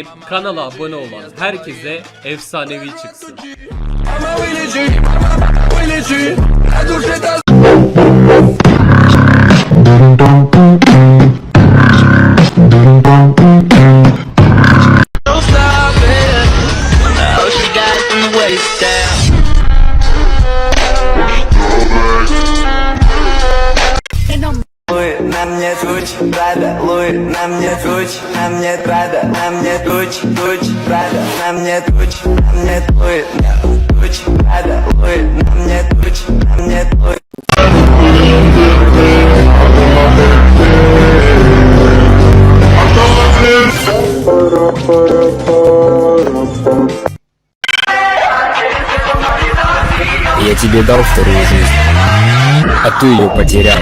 beğenip kanala abone olan herkese efsanevi çıksın. Прада, на мне туч, туч, Прада, на мне туч, на мне на туч, Прада, Луй, на мне туч, на мне Луй. Я тебе дал вторую жизнь, а ты ее потерял.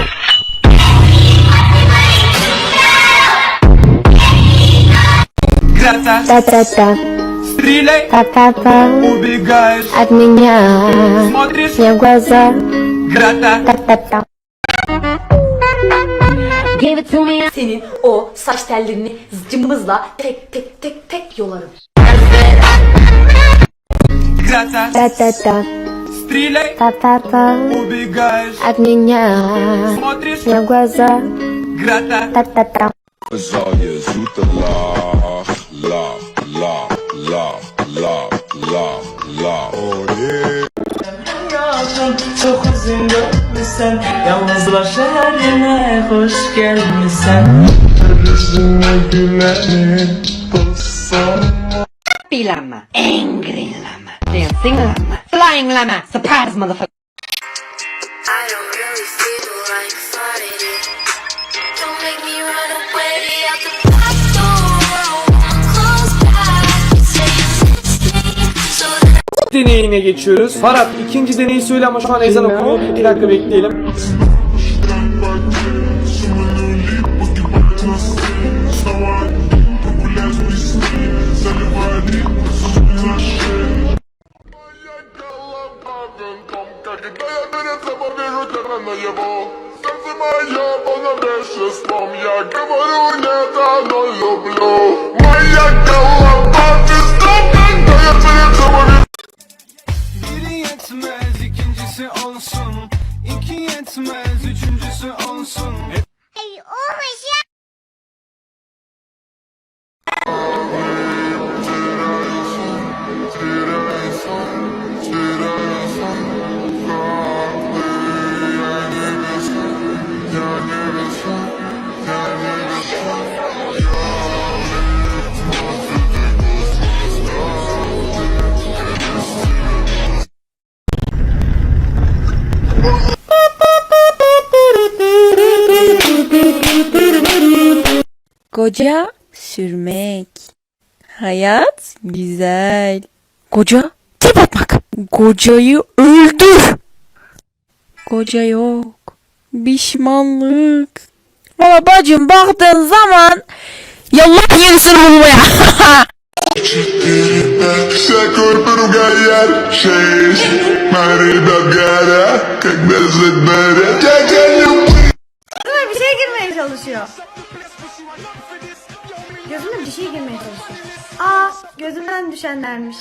Грата, Та-та-та, стреляй, та-та-та убегаешь, От меня смотришь, мне в глаза Грата. Та-та-та Give it to me Senin o saç tellerini cımbızla tek tek tek tek yolarım. Грата, Та-та-та, стреляй, та-та-та убегаешь, От меня смотришь, мне в глаза Грата. Та-та-та Zal je görmüşsen Yalnızlaşa her yerine hoş gelmişsen. Yüzüme gülenin bulsam Happy llama, angry llama, dancing llama, flying llama, surprise motherfucker. deneyine geçiyoruz. Farhat ikinci deneyi söyle ama şu an ezan okunuyor. İki dakika bekleyelim. Сердце мое полное веществом Я говорю нет, оно люблю İkincisi olsun. İki yetmez üçüncüsü olsun Koca sürmek. Hayat güzel. Koca tip atmak. Kocayı öldür. Koca yok. Pişmanlık. Ama bacım baktığın zaman yallah yenisini bulmaya. Всякую поругает шесть Мариба гора Как безлыбаря çalışıyor. Gözüme bir şey girmeye çalışıyor. Aa gözümden düşenlermiş.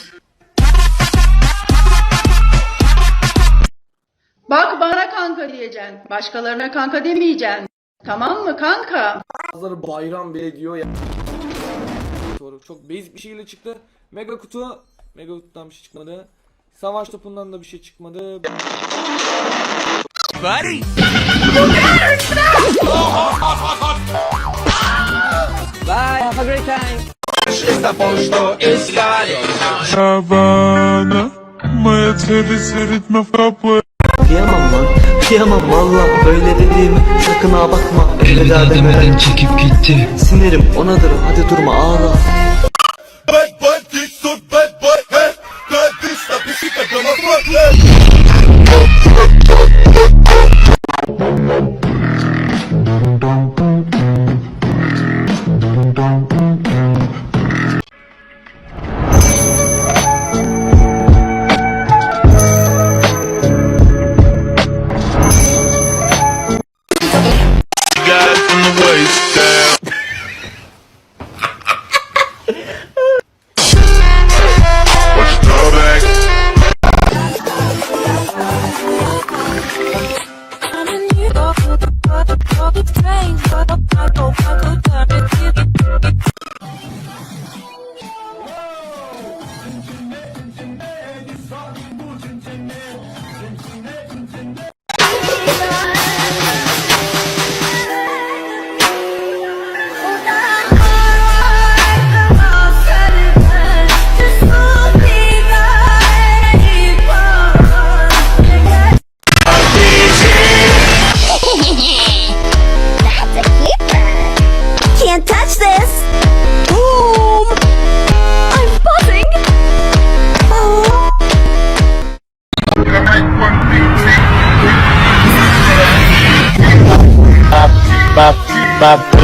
Bak bana kanka diyeceksin. Başkalarına kanka demeyeceksin. Tamam mı kanka? Bazıları bayram bile diyor ya. Doğru. Çok basic bir şeyle çıktı. Mega kutu. Mega kutudan bir şey çıkmadı. Savaş topundan da bir şey çıkmadı buddy. Bye, have a great time. Havana Mercedes eritme kapı. Kıyamam lan kıyamam valla Böyle dediğime sakın ha bakma. Öyle demeden çekip gitti. Sinirim onadır hadi durma ağla. Bad bad this so bad bad Hey God this the big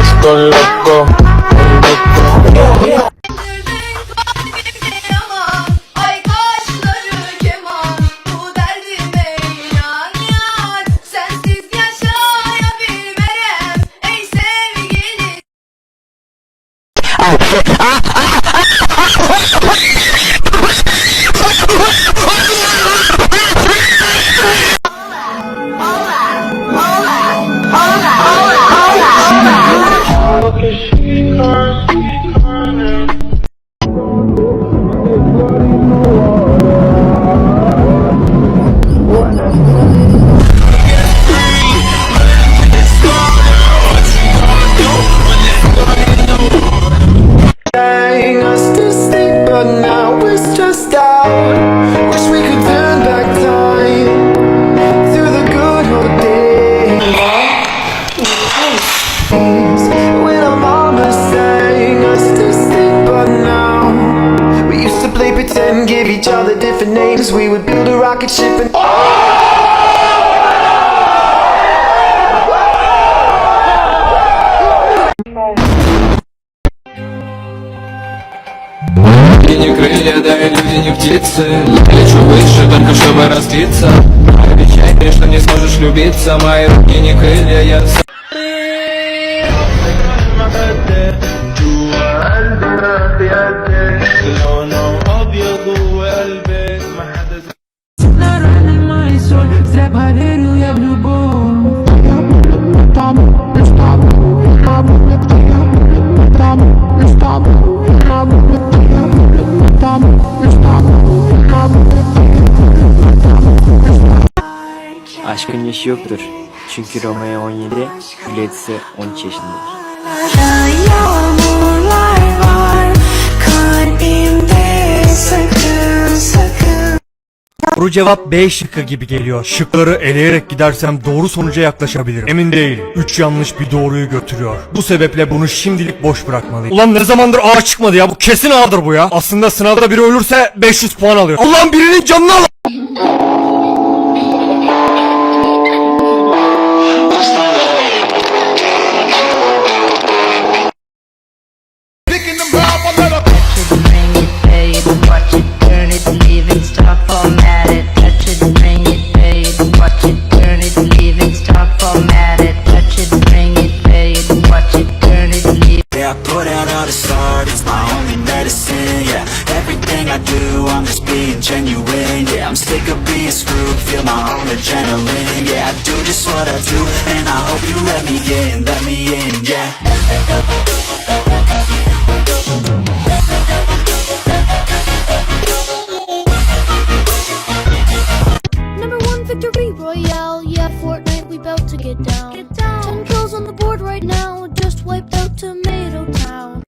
Estoy loco, loco. Не крылья, да и люди не птицы. Лечу выше, только чтобы разбиться. Обещай мне, что не сможешь любиться. Мои руки не крылья, я сам Aşkın yaşı yoktur Çünkü Romeo 17 Juliet ise 13 yaşındadır Yağmurlar var Kalbimde sakın sakın Doğru cevap B şıkkı gibi geliyor. Şıkları eleyerek gidersem doğru sonuca yaklaşabilirim. Emin değilim. 3 yanlış bir doğruyu götürüyor. Bu sebeple bunu şimdilik boş bırakmalıyım. Ulan ne zamandır A çıkmadı ya? Bu kesin A'dır bu ya. Aslında sınavda biri ölürse 500 puan alıyor. Allah'ım birinin canını al. Yeah I'm sick of being screwed, feel my own adrenaline, yeah I do just what I do, and I hope you let me in, let me in, yeah Number one victory royale, yeah, Fortnite, we bout to get down. Get down. Ten kills on the board right now, just wiped out Tomato Town.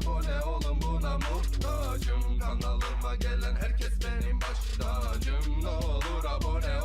abone olun buna muhtacım. Kanalıma gelen herkes benim baştacım. Ne olur abone